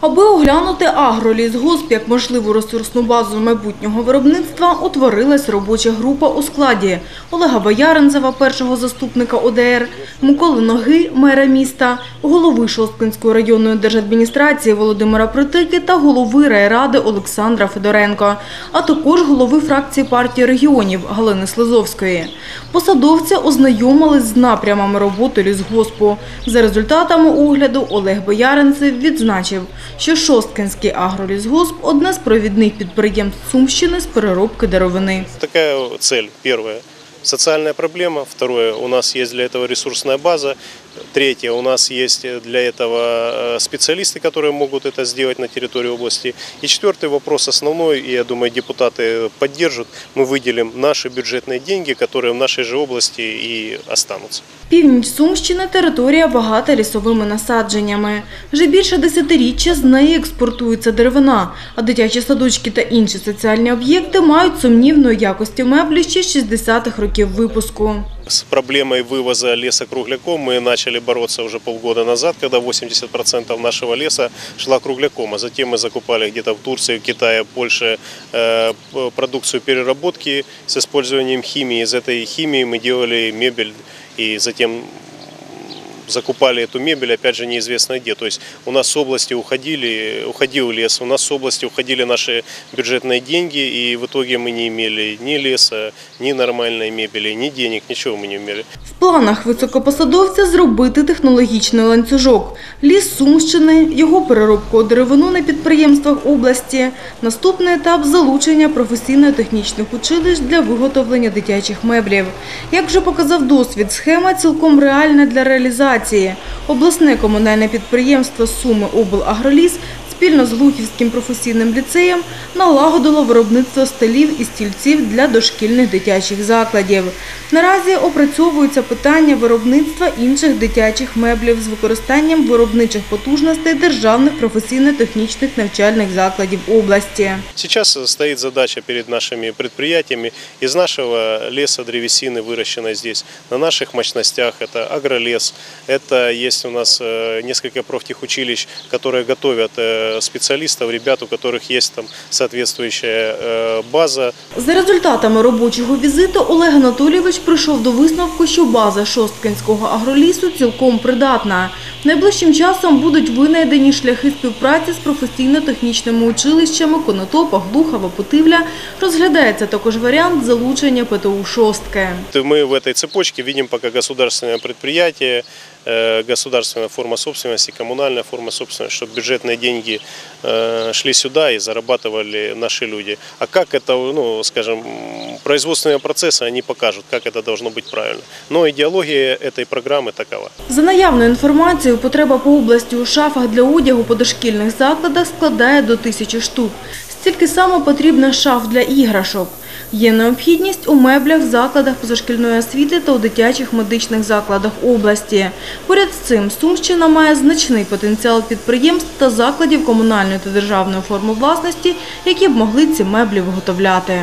Аби оглянути агролісгосп як можливу ресурсну базу майбутнього виробництва, утворилась робоча група у складі Олега Бояринцева, першого заступника ОДР, Миколи Ноги, мера міста, голови Шосткинської районної держадміністрації Володимира Притики та голови райради Олександра Федоренко, а також голови фракції партії регіонів Галини Слизовської. Посадовці ознайомились з напрямами роботи лісгоспу. За результатами огляду Олег Бояринцев відзначив, що Шосткинський агролісгосп – одне з провідних підприємств Сумщини з переробки деревини. Такая цель. Первое – социальная проблема. Второе – у нас есть для этого ресурсная база. Третье – у нас есть для этого э, специалисты, которые могут это сделать на территории области. И четвертый вопрос основной, и я думаю, депутаты поддержат. Мы выделим наши бюджетные деньги, которые в нашей же области и останутся. Північ Сумщини – територія багата лісовими насадженнями. Вже більше десятиріччя з неї експортується деревина, а дитячі садочки та інші соціальні об'єкти мають сумнівної якості меблі ще з 60-х років випуску. С проблемой вывоза леса кругляком мы начали бороться уже полгода назад, когда 80% нашего леса шла кругляком, а затем мы закупали где-то в Турции, в Китае, Польше э, п- продукцию переработки с использованием химии. Из этой химии мы делали мебель и затем закупали эту мебель, опять же, неизвестно где. То есть у нас с области уходили, уходил лес, у нас с области уходили наши бюджетные деньги, и в итоге мы не имели ни леса, ни нормальной мебели, ни денег, ничего мы не имели. В планах високопосадовця зробити технологічний ланцюжок. Ліс Сумщини, його переробку у деревину на підприємствах області. Наступний етап – залучення професійно-технічних училищ для виготовлення дитячих меблів. Як вже показав досвід, схема цілком реальна для реалізації. Обласне комунальне підприємство «Суми Облагроліс» спільно з Глухівським професійним ліцеєм налагодило виробництво столів і стільців для дошкільних дитячих закладів. Наразі опрацьовується питання виробництва інших дитячих меблів з використанням виробничих потужностей державних професійно-технічних навчальних закладів області. Сейчас стоит задача перед нашими предприятиями из нашего леса древесины, выращенной здесь, на наших мощностях. Это агролес, это есть у нас э, несколько профтехучилищ, которые готовят э, специалистов, ребят, у которых есть там соответствующая э, база, За результатами робочого візиту Олег Анатолійович прийшов до висновку, що база Шосткинського агролісу цілком придатна. Найближчим часом будуть винайдені шляхи співпраці з професійно-технічними училищами Конотопа, Глухова, Путивля. Розглядається також варіант залучення ПТУ «Шостки». Мы в этой цепочке видим пока государственное предприятие, э, государственная форма собственности, коммунальная форма собственности, чтобы бюджетные деньги э, шли сюда и зарабатывали наши люди. А как это, ну, скажем, производственные процессы, они покажут, как это должно быть правильно. Но идеология этой программы такова. За наявною інформацією, потреба по області у шафах для одягу по дошкільних закладах складає до тисячі штук. Стільки само потрібно шаф для іграшок. Є необхідність у меблях закладах позашкільної освіти та у дитячих медичних закладах області. Поряд з цим Сумщина має значний потенціал підприємств та закладів комунальної та державної форми власності, які б могли ці меблі виготовляти.